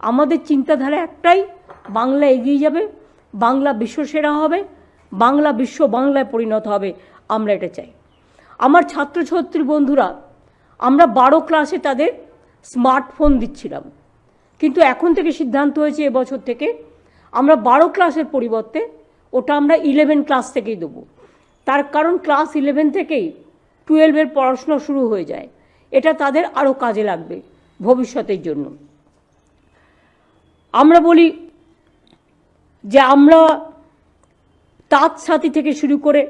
আমাদের চিন্তাধারা একটাই বাংলা এগিয়ে যাবে, বাংলা বিশ্বসেরা হবে, বাংলা বিশ্ব বাংলায় পরিণত হবে, আমরা এটা চাই। আমার ছাত্রছাত্রী বন্ধুরা, আমরা বারো ক্লাসে তাদের স্মার্টফোন দিচ্ছিলাম। কিন্তু এখন থেকে সিদ্ধান্ত হয়েছে এবছর থেকে, আমরা বারো ক্লাসের পরিবর্তে ওটা আমরা ইলেভেন ক্লাস থেকেই দেবো। তার কারণ ক্লাস ইলেভেন থেকেই টুয়েলভের পড়াশোনা শুরু হয়ে যায়। এটা তাদের আরও কাজে লাগবে ভবিষ্যতের জন্য। আমরা বলি যে আমরা তাঁত সাথী থেকে শুরু করে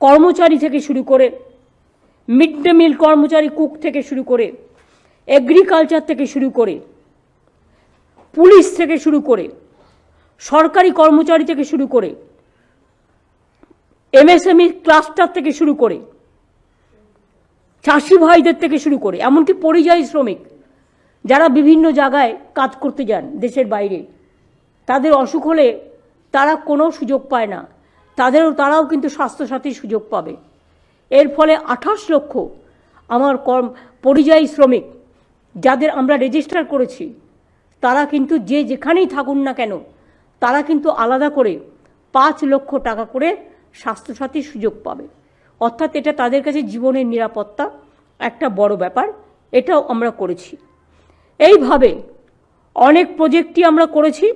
কর্মচারী থেকে শুরু করে মিড ডে মিল কর্মচারী কুক থেকে শুরু করে এগ্রিকালচার থেকে শুরু করে পুলিশ থেকে শুরু করে সরকারি কর্মচারী থেকে শুরু করে এমএসএমই ক্লাস্টার থেকে শুরু করে চাষি ভাইদের থেকে শুরু করে, এমনকি পরিযায়ী শ্রমিক। যারা বিভিন্ন জায়গায় কাজ করতে যান দেশের বাইরে, তাদের অসুখ হলে তারা কোনো সুযোগ পায় না। তাদেরও, তারাও কিন্তু স্বাস্থ্যসাথীর সুযোগ পাবে। এর ফলে আঠাশ লক্ষ আমার কর্ম, পরিযায়ী শ্রমিক যাদের আমরা রেজিস্টার করেছি, তারা কিন্তু যে যেখানেই থাকুন না কেন, তারা কিন্তু আলাদা করে পাঁচ লক্ষ টাকা করে স্বাস্থ্যসাথীর সুযোগ পাবে। অর্থাৎ এটা তাদের কাছে জীবনের নিরাপত্তা একটা বড় ব্যাপার। এটাও আমরা করেছি। এইভাবে অনেক প্রজেক্টই আমরা করেছি।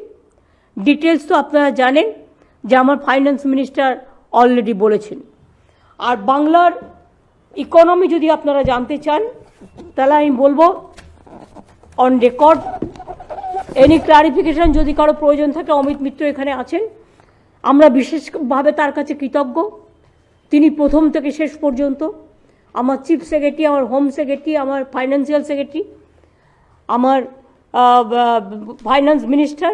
ডিটেলস তো আপনারা জানেন, যে আমার ফাইন্যান্স মিনিস্টার অলরেডি বলেছেন। আর বাংলার ইকোনমি যদি আপনারা জানতে চান, তাহলে আমি বলব অন রেকর্ড এনি ক্লারিফিকেশন যদি কারও প্রয়োজন থাকে, অমিত মিত্র এখানে আছেন। আমরা বিশেষভাবে তার কাছে কৃতজ্ঞ। তিনি প্রথম থেকে শেষ পর্যন্ত। আমার চিফ সেক্রেটারি আমার হোম সেক্রেটারি আমার ফাইন্যান্সিয়াল সেক্রেটারি আমার ফাইন্যান্স মিনিস্টার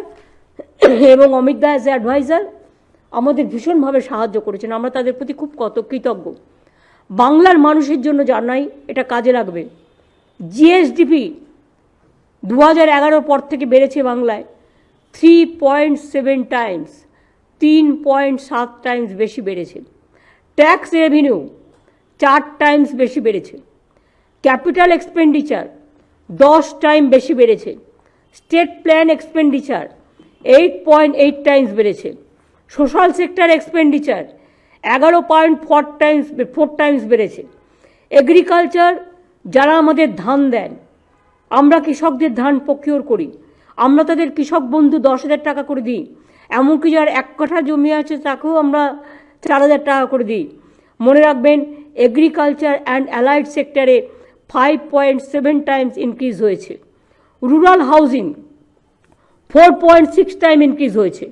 এবং অমিত দা অ্যাজ অ্যাডভাইজার আমাদের ভীষণভাবে সাহায্য করেছেন। আমরা তাদের প্রতি খুব কত কৃতজ্ঞ। বাংলার মানুষের জন্য জানাই এটা কাজে লাগবে। জিএসডিপি দু হাজার এগারোর পর থেকে বেড়েছে বাংলায় থ্রি পয়েন্ট সেভেন টাইমস তিন পয়েন্ট সাত টাইমস বেশি বেড়েছে। ট্যাক্স রেভিনিউ চার টাইমস বেশি বেড়েছে। ক্যাপিটাল এক্সপেন্ডিচার দশ টাইম বেশি বেড়েছে। State plan expenditure eight point eight times বেড়েছে। সোশ্যাল সেক্টর এক্সপেন্ডিচার এগারো point four times four times বেড়েছে। এগ্রিকালচার যারা আমাদের ধান দেন, আমরা কৃষকদের ধান প্রকিওর করি। আমরা তাদের কৃষক বন্ধু দশ হাজার টাকা করে দিই। এমনকি যার এক কাঠা জমি আছে তাকেও আমরা চার হাজার টাকা করে দিই। মনে রাখবেন, এগ্রিকালচার অ্যান্ড অ্যালাইড সেক্টরে five point seven times increase হয়েছে। Rural housing four point six time increase হয়েছে।